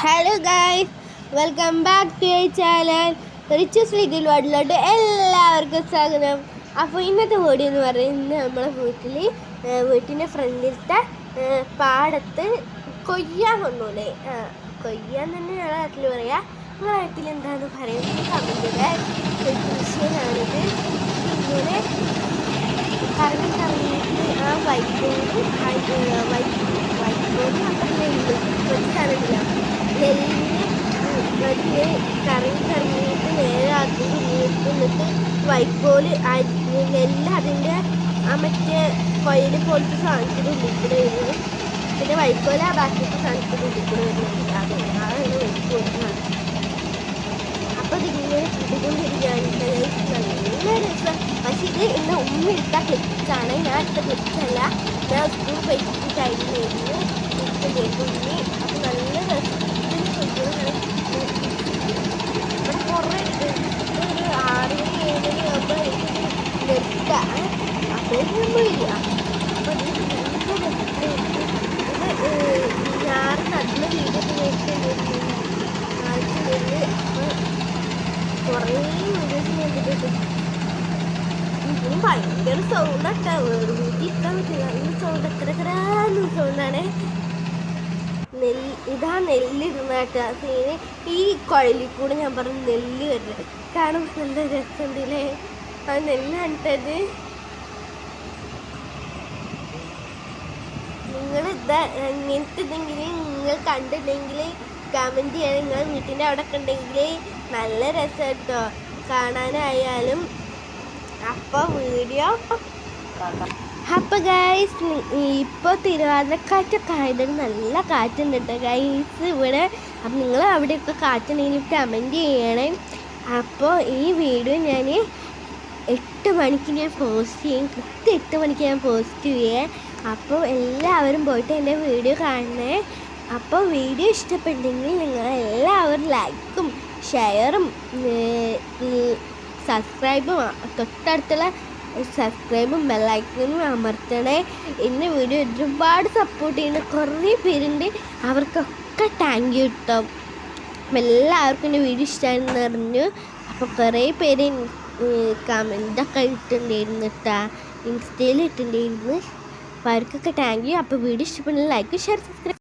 Hello guys welcome back to I channel riches സ്ലീഗിൽ വാർഡിലോട്ട് എല്ലാവർക്കും സ്വാഗതം. അപ്പോൾ ഇന്നത്തെ വീഡിയോ എന്ന് പറയുന്നത് നമ്മളെ വീട്ടിൽ വീട്ടിന്റെ ഫ്രണ്ടിലത്തെ പാടത്ത് കൊയ്യാൻ വന്നൂലേ? കൊയ്യാൻ തന്നെ ഞങ്ങളെ നാട്ടിൽ പറയാം. നിങ്ങളെ നാട്ടിൽ എന്താണെന്ന് പറയുന്നത് കമന്റിലെ കൃഷിയിലാണിത് ഇങ്ങനെ കറങ്ങി കറങ്ങിയിട്ട് ആ വൈക്കോട് വൈക്കോട് ഒരു സ്ഥലമില്ല നെല്ലിന് മറ്റേ കറങ്ങി കറങ്ങിയിട്ട് നേരെ അതിൽ നീട്ടുന്നിട്ട് വൈക്കോൽ നെല്ല് അതിന്റെ ആ മറ്റേ കൊയൽ പോലത്തെ സാധനത്തിൽ ഉള്ളിൽ കൂടെ വരുന്നു പിന്നെ വൈക്കോല ആ ഉള്ളിൽ കൂടെ വരുന്നുണ്ട് അത് അതാണ് വൈക്കോൽ അപ്പൊ ഇതിങ്ങനെ കിട്ടിക്കൊണ്ടിരിക്കുകയാണ് നല്ല രസം. പക്ഷെ ഇത് ഇന്ന് ഉമ്മ ഇട്ട ക്ലിപ്സാണ്. ഞാൻ ഇട്ട ക്ലിപ്സല്ല. ഞാൻ സ്കൂൾ പോയിട്ട് കഴിഞ്ഞിരുന്നു ഉമ്മി അപ്പോൾ നല്ല രസം ഭയങ്കര സൗണ്ടാട്ടാ വേറെ വീട്ടിൽ സൗണ്ട് എത്ര എത്രന്ന് സൗണ്ടാണേ നെല്ല് ഇതാ നെല്ലിടുന്ന കേട്ടാ. സീന് ഈ കുഴലിൽ കൂടെ ഞാൻ പറഞ്ഞു നെല്ല് വരുന്നത്. കാരണം നല്ല രസമുണ്ടല്ലേ? ആ നെല്ലാണ് നിങ്ങൾ ഇതാ ഇങ്ങനത്തെ ഇതെങ്കിലും നിങ്ങൾ കണ്ടിട്ടുണ്ടെങ്കിൽ കമന്റ് ചെയ്യണം. നിങ്ങൾ വീട്ടിന്റെ അവിടെ ഒക്കെ ഉണ്ടെങ്കിൽ നല്ല രസം കേട്ടോ കാണാനായാലും. അപ്പോൾ വീഡിയോ അപ്പോൾ ഗൈസ് ഇപ്പോൾ തിരുവാതിരക്കാറ്റൊക്കെ ആയതുകൊണ്ട് നല്ല കാറ്റുണ്ട് കേട്ടോ ഗൈസ് ഇവിടെ അപ്പം നിങ്ങൾ അവിടെയൊക്കെ കാറ്റുണ്ടെങ്കിൽ കമന്റ് ചെയ്യണേ. അപ്പോൾ ഈ വീഡിയോ ഞാൻ എട്ട് മണിക്ക് ഞാൻ പോസ്റ്റ് ചെയ്യും. കൃത്യം എട്ട് മണിക്ക് ഞാൻ പോസ്റ്റ് ചെയ്യേ. അപ്പോൾ എല്ലാവരും പോയിട്ട് എന്റെ വീഡിയോ കാണണേ. അപ്പോൾ വീഡിയോ ഇഷ്ടപ്പെട്ടെങ്കിൽ നിങ്ങൾ എല്ലാവരും ലൈക്കും ഷെയറും സബ്സ്ക്രൈബും തൊട്ടടുത്തുള്ള സബ്സ്ക്രൈബും ബെല്ലൈക്കനും അമർത്തണേ. എന്റെ വീഡിയോ ഒരുപാട് സപ്പോർട്ട് ചെയ്യുന്ന കുറേ പേരുണ്ട്. അവർക്കൊക്കെ താങ്ക് യു കേട്ടോ എല്ലാവർക്കും എന്റെ വീഡിയോ ഇഷ്ടമായിരുന്നു അറിഞ്ഞു. അപ്പോൾ കുറേ പേര് കമന്റൊക്കെ ഇട്ടിട്ടുണ്ടായിരുന്നു കേട്ടാ ഇൻസ്റ്റയിൽ ഇട്ടിട്ടുണ്ടായിരുന്നു. അപ്പോൾ അവർക്കൊക്കെ താങ്ക് യു അപ്പോൾ വീഡിയോ ഇഷ്ടപ്പെടുന്ന ലൈക്ക് ഷെയർ സബ്സ്ക്രൈബ്